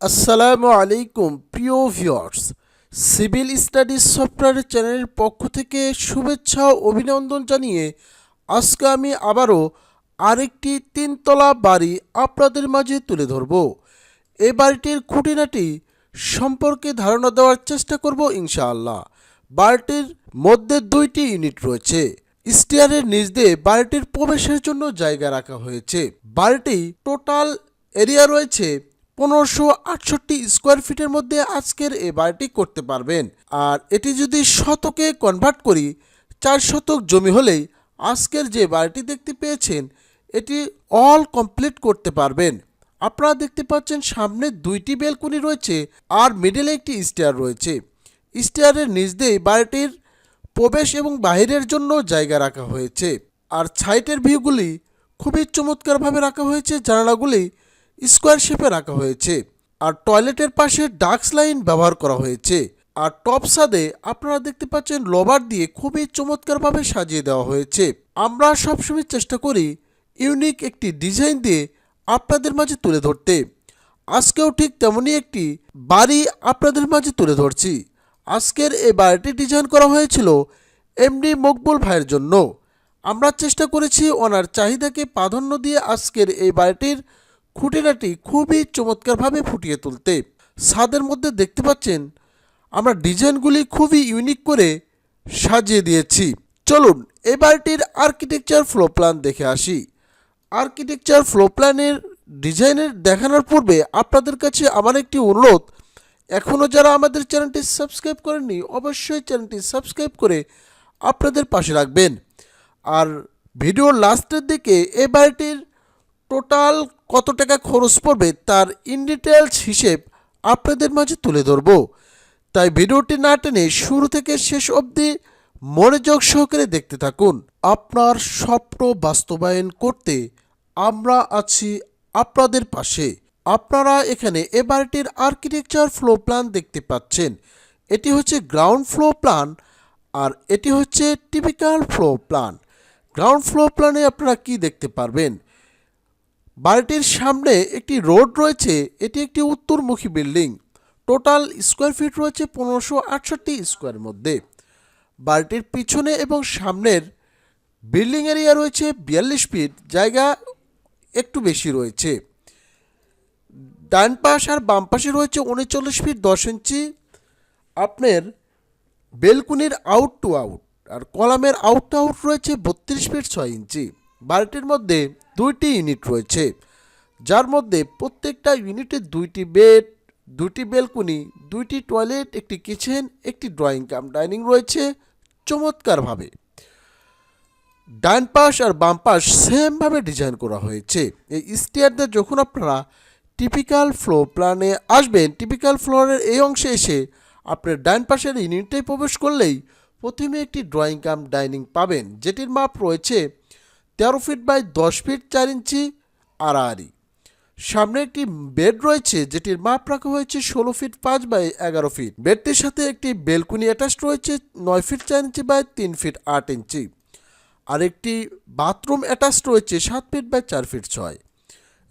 আসসালামু আলাইকুম, প্রিয় ভিউয়ার্স। সিভিল স্টাডিজ সফটওয়্যার চ্যানেলের পক্ষ থেকে শুভেচ্ছা ও অভিনন্দন জানিয়ে আজকে আমি আবারও আরেকটি তিনতলা বাড়ি আপনাদের মাঝে তুলে ধরব। এই বাড়িটির খুঁটিনাটি সম্পর্কে ধারণা দেওয়ার চেষ্টা করব ইনশাআল্লাহ। বাড়িটির মধ্যে দুইটি ইউনিট রয়েছে। স্টিয়ারের নিচ দিয়ে বাড়িটির প্রবেশের জন্য জায়গা রাখা হয়েছে। বাড়িটি টোটাল এরিয়া রয়েছে পনেরোশো আটষট্টি স্কোয়ার ফিটের মধ্যে আজকের এই বাড়িটি করতে পারবেন। আর এটি যদি শতকে কনভার্ট করি, চার শতক জমি হলেই আজকের যে বাড়িটি দেখতে পেয়েছেন, এটি অল কমপ্লিট করতে পারবেন। আপনারা দেখতে পাচ্ছেন সামনে দুইটি বেলকনি রয়েছে আর মিডলে একটি স্টেয়ার রয়েছে। স্টেয়ারের নিচ দিয়ে বাড়িটির প্রবেশ এবং বাহিরের জন্য জায়গা রাখা হয়েছে। আর সাইটের ভিউগুলি খুবই চমৎকারভাবে রাখা হয়েছে। জানালাগুলি স্কোয়ার শেপে রাখা হয়েছে। আর টয়লেটের পাশে ডাক্স লাইন ব্যবহার করা হয়েছে। আর টপ সাদে আপনারা দেখতে পাচ্ছেন লোভার দিয়ে খুবই চমৎকারভাবে সাজিয়ে দেওয়া হয়েছে। আমরা সবসময় চেষ্টা করি ইউনিক একটি ডিজাইন দিয়ে আপনাদের মাঝে তুলে ধরতে। আজকেও ঠিক তেমনই একটি বাড়ি আপনাদের মাঝে তুলে ধরছি। আজকের এই বাড়িটি ডিজাইন করা হয়েছিল এমডি মকবুল ভাইয়ের জন্য। আমরা চেষ্টা করেছি ওনার চাহিদাকে প্রাধান্য দিয়ে আজকের এই বাড়িটির খুঁটিনাটি খুবই চমৎকারভাবে ফুটিয়ে তুলতে। ছাদের মধ্যে দেখতে পাচ্ছেন, আমরা ডিজাইনগুলি খুবই ইউনিক করে সাজিয়ে দিয়েছি। চলুন এই বাড়িটির আর্কিটেকচার ফ্লো প্ল্যান দেখে আসি। আর্কিটেকচার ফ্লো প্ল্যানের ডিজাইনের দেখানোর পূর্বে আপনাদের কাছে আমার একটি অনুরোধ এখনও যারা আমাদের চ্যানেলটি সাবস্ক্রাইব করেননি, অবশ্যই চ্যানেলটি সাবস্ক্রাইব করে আপনাদের পাশে রাখবেন। আর ভিডিওর লাস্টের দিকে এ বাড়িটির টোটাল কত টাকা খরচ পড়বে তার ইন ডিটেলস হিসেব আপনাদের মাঝে তুলে ধরব। তাই ভিডিওটি না টেনে শুরু থেকে শেষ অবধি মনোযোগ সহকারে দেখতে থাকুন। আপনার স্বপ্ন বাস্তবায়ন করতে আমরা আছি আপনাদের পাশে। আপনারা এখানে এ বাড়িটির আর্কিটেকচার ফ্লো প্ল্যান দেখতে পাচ্ছেন। এটি হচ্ছে গ্রাউন্ড ফ্লো প্ল্যান আর এটি হচ্ছে typical flow plan ground flow প্ল্যানে আপনারা কি দেখতে পারবেন? বাড়িটির সামনে একটি রোড রয়েছে, এটি একটি উত্তরমুখী বিল্ডিং। টোটাল স্কোয়ার ফিট রয়েছে পনেরোশো আটষট্টি স্কোয়ারের মধ্যে। বাড়িটির পিছনে এবং সামনের বিল্ডিং এরিয়া রয়েছে বিয়াল্লিশ ফিট, জায়গা একটু বেশি রয়েছে। ডান পাশ আর বাম পাশে রয়েছে উনচল্লিশ ফিট দশ ইঞ্চি। আপনার বেলকুনির আউট টু আউট আর কলামের আউট টু আউট রয়েছে বত্রিশ ফিট ছয় ইঞ্চি। বাড়িটির মধ্যে দুইটি ইউনিট রয়েছে, যার মধ্যে প্রত্যেকটা ইউনিটে দুইটি বেড দুটি বেলকুনি, দুইটি টয়লেট, একটি কিচেন, একটি ড্রয়িং কাম, ডাইনিং রয়েছে চমৎকারভাবে। ডান পাশ আর বাম পাশ সেমভাবে ডিজাইন করা হয়েছে। এই স্টেয়ারদের যখন আপনারা টিপিক্যাল ফ্লো প্ল্যানে আসবেন টিপিক্যাল ফ্লোরের এই অংশে এসে আপনার ডান পাশের ইউনিটে প্রবেশ করলেই প্রথমে একটি ড্রয়িং কাম, ডাইনিং পাবেন, যেটির মাপ রয়েছে তেরো ফিট বাই দশ ফিট চার ইঞ্চি আড়াআড়ি। সামনে একটি বেড রয়েছে, যেটির মাপ রাখা হয়েছে ষোলো ফিট পাঁচ বাই এগারো ফিট। বেডটির সাথে একটি বেলকুনি অ্যাটাচড রয়েছে নয় ফিট চার ইঞ্চি বাই তিন ফিট আট ইঞ্চি। আর একটি বাথরুম অ্যাটাচড রয়েছে সাত ফিট বাই চার ফিট ছয়।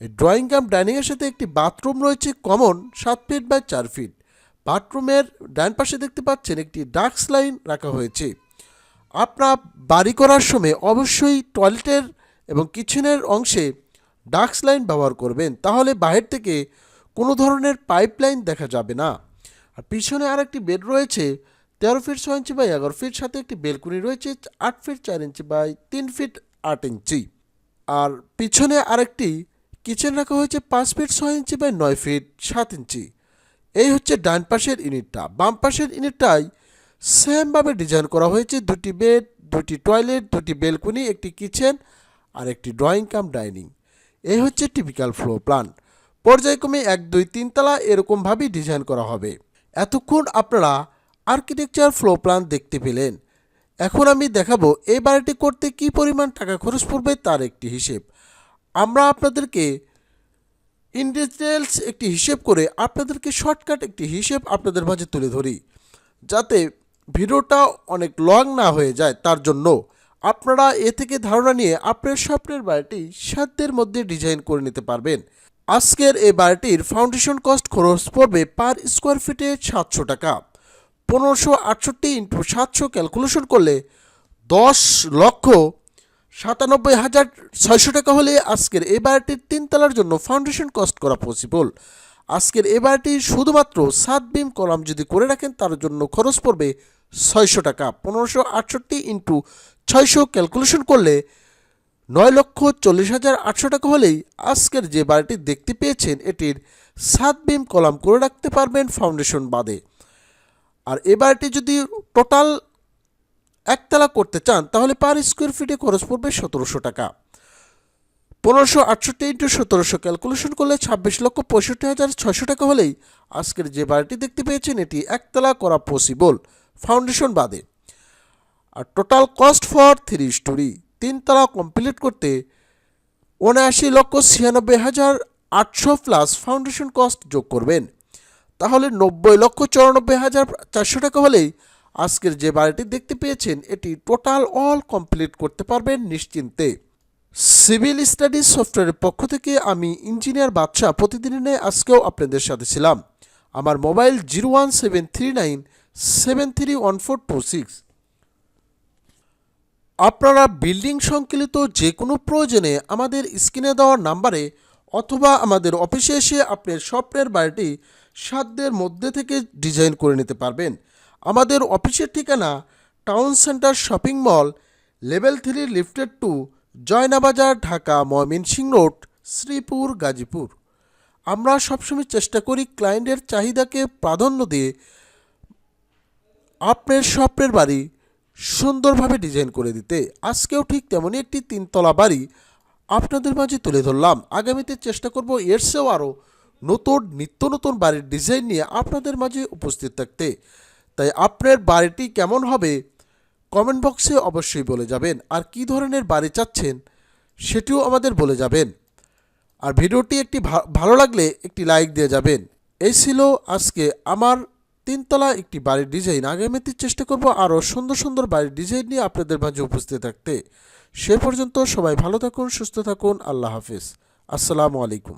ড্রয়িং কাম, ডাইনিংয়ের সাথে একটি বাথরুম রয়েছে কমন সাত ফিট বাই চার ফিট। বাথরুমের ডান পাশে দেখতে পাচ্ছেন একটি ডাক্স লাইন রাখা হয়েছে। আপনার বাড়ি করার সময় অবশ্যই টয়লেটের এবং কিচেনের অংশে ডাক্স লাইন ব্যবহার করবেন। তাহলে বাহির থেকে কোনো ধরনের পাইপ লাইন দেখা যাবে না। আর পিছনে আর একটি বেড রয়েছে, তেরো ফিট ছয় ইঞ্চি বাই এগারো ফিট, সাথে একটি বেলকুনি রয়েছে, আট ফিট চার ইঞ্চি বাই তিন ফিট আট ইঞ্চি। আর পিছনে আরেকটি কিচেন রাখা হয়েছে, পাঁচ ফিট ছয় ইঞ্চি বাই নয় ফিট সাত ইঞ্চি। এই হচ্ছে ডান পাশের ইউনিটটা। বাম পাশের ইউনিটটাই সেমভাবে ডিজাইন করা হয়েছে। দুটি বেড, দুটি টয়লেট, দুটি বেলকুনি, একটি কিচেন আর একটি ড্রয়িং কাম, ডাইনিং। এই হচ্ছে টিপিক্যাল ফ্লো প্ল্যান। পর্যায়ক্রমে এক, দুই তিনতলা এরকমভাবেই ডিজাইন করা হবে। এতক্ষণ আপনারা আর্কিটেকচার ফ্লো প্ল্যান দেখতে পেলেন। এখন আমি দেখাবো এই বাড়িটি করতে কি পরিমাণ টাকা খরচ পড়বে তার একটি হিসেব। আমরা আপনাদেরকে ইন একটি হিসেব করে আপনাদেরকে শর্টকাট একটি হিসেব আপনাদের মাঝে তুলে ধরি। যাতে ভিডিওটা অনেক লং না হয়ে যায়, তার জন্য আপনারা এ থেকে ধারণা নিয়ে আপনার স্বপ্নের বাড়িটি সাধ্যের মধ্যে ডিজাইন করে নিতে পারবেন। আজকের এই বাড়িটির ফাউন্ডেশন কস্ট খরচ পড়বে পার স্কোয়ার ফিটে সাতশো টাকা। পনেরোশো আটষট্টি ইন্টু সাতশো ক্যালকুলেশন করলে দশ লক্ষ সাতানব্বই হাজার ছয়শো টাকা হলে আজকের এই বাড়িটির তিনতলার জন্য ফাউন্ডেশন কস্ট করা পসিবল আজকের এই বাড়িটি শুধুমাত্র সাত বিম কলাম যদি করে রাখেন, তার জন্য খরচ পড়বে ছয়শো টাকা। পনেরোশো আটষট্টি ইন্টু ছয়শো ক্যালকুলেশন করলে নয় লক্ষ চল্লিশ হাজার আটশো টাকা হলেই আজকের যে বাড়িটি দেখতে পেয়েছেন, এটির সাত বিম কলাম করে রাখতে পারবেন ফাউন্ডেশন বাদে। আর এ বাড়িটি যদি টোটাল একতলা করতে চান, তাহলে পার স্কোয়ার ফিটে খরচ পড়বে সতেরোশো টাকা। পনেরোশো আটষট্টি ইন্টু সতেরোশো ক্যালকুলেশন করলে ছাব্বিশ লক্ষ পঁয়ষট্টি হাজার ছয়শো টাকা হলেই আজকের যে বাড়িটি দেখতে পেয়েছেন, এটি একতলা করা পসিবল ফাউন্ডেশন বাদে। আর total cost for three storey তিনতলা কমপ্লিট করতে উনআশি লক্ষ ছিয়ানব্বই হাজার আটশো প্লাস ফাউন্ডেশন কস্ট যোগ করবেন। তাহলে নব্বই লক্ষ চৌরানব্বই হাজার চারশো টাকা হলেই আজকের যে বাড়িটি দেখতে পেয়েছেন, এটি টোটাল অল কমপ্লিট করতে পারবেন নিশ্চিন্তে। সিভিল স্টাডিজ সফটওয়্যারের পক্ষ থেকে আমি ইঞ্জিনিয়ার বাদশাহ প্রতিদিনের ন্যায় আজকেও আপনাদের সাথে ছিলাম। আমার mobile zero one seven three nine seven three one four two six. আপনারা বিল্ডিং সংকলিত যে কোনো প্রয়োজনে আমাদের স্ক্রিনে দেওয়া নাম্বারে অথবা আমাদের অফিসে এসে আপনার স্বপ্নের বাড়িটি সাধ্যের মধ্যে থেকে ডিজাইন করে নিতে পারবেন। আমাদের অফিসের ঠিকানা town centre shopping mall, level three lifted two Joynabazar, Dhaka Mymensingh road, Sreepur, Gazipur. আমরা সবসময় চেষ্টা করি ক্লায়েন্টের চাহিদাকে প্রাধান্য দিয়ে আপনার স্বপ্নের বাড়ি সুন্দরভাবে ডিজাইন করে দিতে। আজকেও ঠিক তেমনই একটি তিনতলা বাড়ি আপনাদের মাঝে তুলে ধরলাম। আগামীতে চেষ্টা করব এর চেয়েও আরও নতুন, নিত্য নতুন বাড়ির ডিজাইন নিয়ে আপনাদের মাঝে উপস্থিত থাকতে। তাই আপনার বাড়িটি কেমন হবে কমেন্ট বক্সে অবশ্যই বলে যাবেন আর কী ধরনের বাড়ি চাচ্ছেন সেটিও আমাদের বলে যাবেন। আর ভিডিওটি একটি ভালো লাগলে একটি লাইক দিয়ে যাবেন। এই ছিল আজকে আমার তিনতলা একটি বাড়ির ডিজাইন। আগামীতে চেষ্টা করব আরও সুন্দর সুন্দর বাড়ির ডিজাইন নিয়ে আপনাদের মাঝে উপস্থিত থাকতে। সে পর্যন্ত সবাই ভালো থাকুন, সুস্থ থাকুন, আল্লাহ হাফিজ। আসসালামু আলাইকুম।